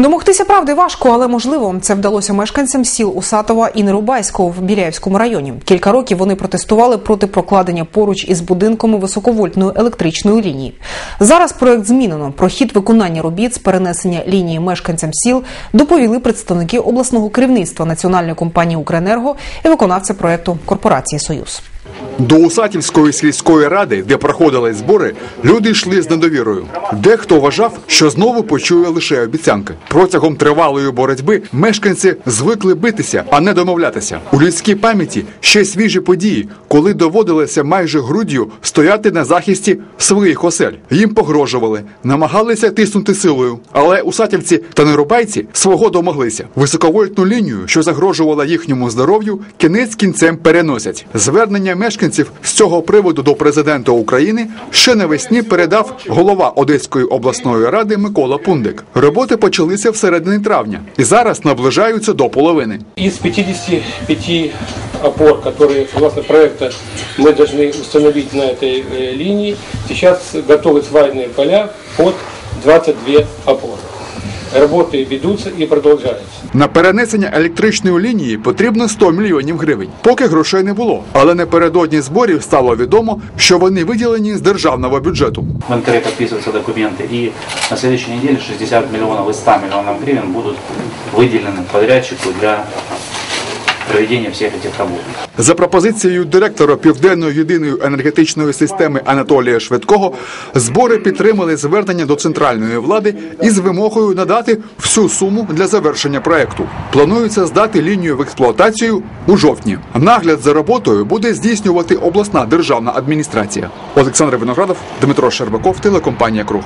Домогтися правди важко, але можливо. Це вдалося мешканцям сіл Усатова і Нерубайського в Біляївському районі. Кілька років вони протестували проти прокладення поруч із будинками високовольтної електричної лінії. Зараз проект змінено. Про хід виконання робіт з перенесення лінії мешканцям сіл доповіли представники обласного керівництва національної компанії Укренерго і виконавця проекту корпорації Союз. До Усатівської сільської ради, де проходили збори, люди йшли з недовірою. Дехто вважав, що знову почує лише обіцянки. Протягом тривалої боротьби мешканці звикли битися, а не домовлятися. У людській пам'яті ще свіжі події, коли доводилося майже груддю стояти на захисті своїх осель. Їм погрожували, намагалися тиснути силою. Але усатівці та нерубайці свого домоглися. Високовольтну лінію, що загрожувала їхньому здоров'ю, кінець кінцем переносять. Звернення мешканців з цього приводу до президента України ще навесні передав голова Одеської обласної ради Микола Пундик. Роботи почалися всередині травня і зараз наближаються до половини. Из 55 опор, которые, согласно проекта, мы должны установить на этой э, линии, сейчас готовы свайные поля под 22 опоры. Работы ведутся и продолжаются. На перенесення електричної лінії потрібно 100 мільйонів гривень. Поки грошей не було. Але напередодні зборів стало відомо, що вони виділені з державного бюджету. в НКР подписываются документы, и на следующей неделе 60 миллионов из 100 миллионов гривен будут выделены подрядчику для проведения всех этих работ. За пропозицією директора Південної єдиної енергетичної системи Анатолія Швидкого, збори підтримали звернення до центральної влади із вимогою надати всю суму для завершення проекту. Планується здати лінію в експлуатацію у жовтні. Нагляд за роботою буде здійснювати обласна державна адміністрація. Олександр Виноградов, Дмитро Щербаков, телекомпанія Круг.